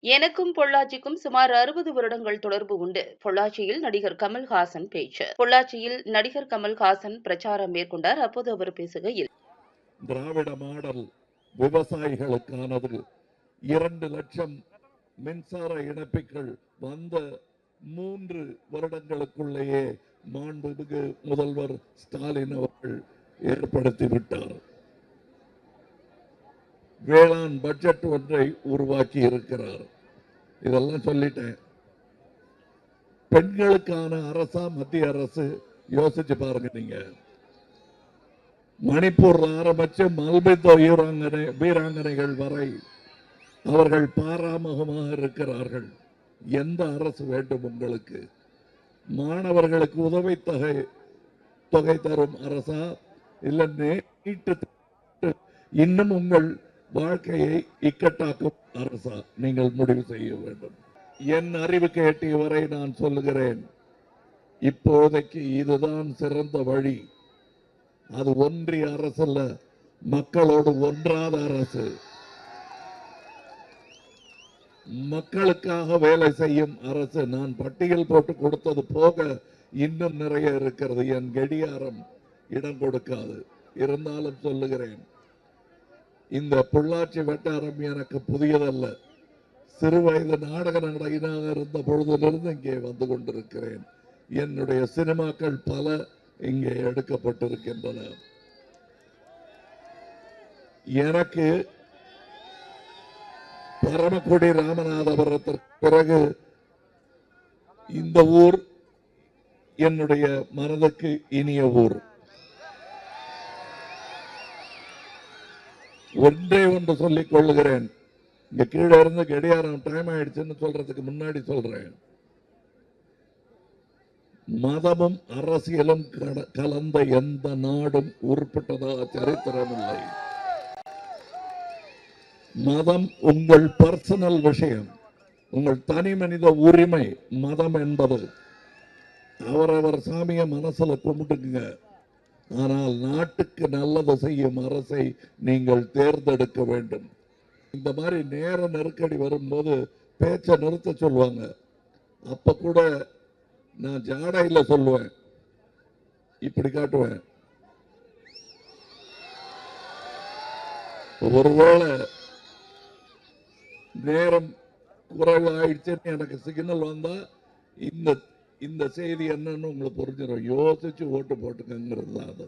எனக்கும் பொள்ளாச்சிக்கும் சுமார் அறுபது வருடங்கள் தொடர்பு உண்டு. பொள்ளாச்சியில் நடிகர் கமல்ஹாசன் பேச்சு. பொள்ளாச்சியில் நடிகர் கமல்ஹாசன் பிரச்சாரம் மேற்கொண்டார். அப்போது அவர் பேசுகையில் திராவிட மாடல் விவசாயிகளுக்கானது இரண்டு லட்சம் மின்சார இணைப்புகள் வந்த மூன்று வருடங்களுக்குள்ளேயே மாண்புமிகு முதல்வர் ஸ்டாலின் அவர்கள் ஏற்படுத்திவிட்டார். வேளாண் பட்ஜெட் ஒன்றை உருவாக்கி இருக்கிறார். இதெல்லாம் சொல்லிட்டேன். பெண்களுக்கான அரசா மத்திய அரசு? யோசிச்சு பாருங்க நீங்க. மணிப்பூர்ல ஆரம்பிச்சு மல்பித்த வீராங்கனை வீராங்கனைகள் வரை அவர்கள் பாராமுகமாக இருக்கிறார்கள். எந்த அரசு வேண்டும் உங்களுக்கு? மாணவர்களுக்கு உதவி தொகை தொகை தரும் அரசா? இல்லை நீட்டு இன்னும் உங்கள் வாழ்க்கையை இக்கட்டாக்கும் அரசா நீங்கள் முடிவு செய்ய வேண்டும். என் அறிவுக்கு எட்டிய வரை நான் சொல்லுகிறேன். இப்போதைக்கு இதுதான் சிறந்த வழி. அது ஒன்றிய அரசு அல்ல மக்களோடு ஒன்றாத அரசு. மக்களுக்காக வேலை செய்யும் அரசு நான் பட்டியல் போட்டு கொடுத்தது போக இன்னும் நிறைய இருக்கிறது. என் கடியாரம் இடம் கொடுக்காது. இருந்தாலும் சொல்லுகிறேன். இந்த பொள்ளாச்சி வட்டாரம் எனக்கு புதியதல்ல. சிறு வயது நாடக நடையினாக இருந்த பொழுதிலிருந்து இங்கே வந்து கொண்டிருக்கிறேன். என்னுடைய சினிமாக்கள் பல இங்கே எடுக்கப்பட்டிருக்கின்றன. எனக்கு பரமக்குடி ராமநாதபுரத்திற்கு பிறகு இந்த ஊர் என்னுடைய மனதுக்கு இனிய ஊர். ஒன்றே ஒன்று சொல்லிக் கொள்ளுகிறேன். இங்க கீழே இருந்து கடியாரம் டைம் ஆயிடுச்சுன்னு சொல்றதுக்கு முன்னாடி சொல்றேன். மதமும் அரசியலும் கலந்த எந்த நாடும் உருப்பட்டதாக சரித்திரம் இல்லை மதம் உங்கள் பர்சனல் விஷயம். உங்கள் தனி மனித உரிமை மதம் என்பது. அவரவர் சாமியை மனசுல கும்பிட்டுக்குங்க. ஆனால் நாட்டுக்கு நல்லது செய்யும் அரசை நீங்கள் தேர்ந்தெடுக்க வேண்டும். இந்த மாதிரி நேர நெருக்கடி வரும்போது பேச்சை நிறுத்த சொல்லுவாங்க. அப்ப கூட நான் ஜாடையில் சொல்லுவேன். இப்படி காட்டுவேன். ஒருவேளை நேரம் குறைவு ஆயிடுச்சுன்னு எனக்கு சிக்னல் வந்தா இந்த இந்த செய்தி என்னன்னு உங்களுக்கு புரிஞ்சிடும் யோசிச்சு ஓட்டு போட்டுக்கங்கிறது தான் அது.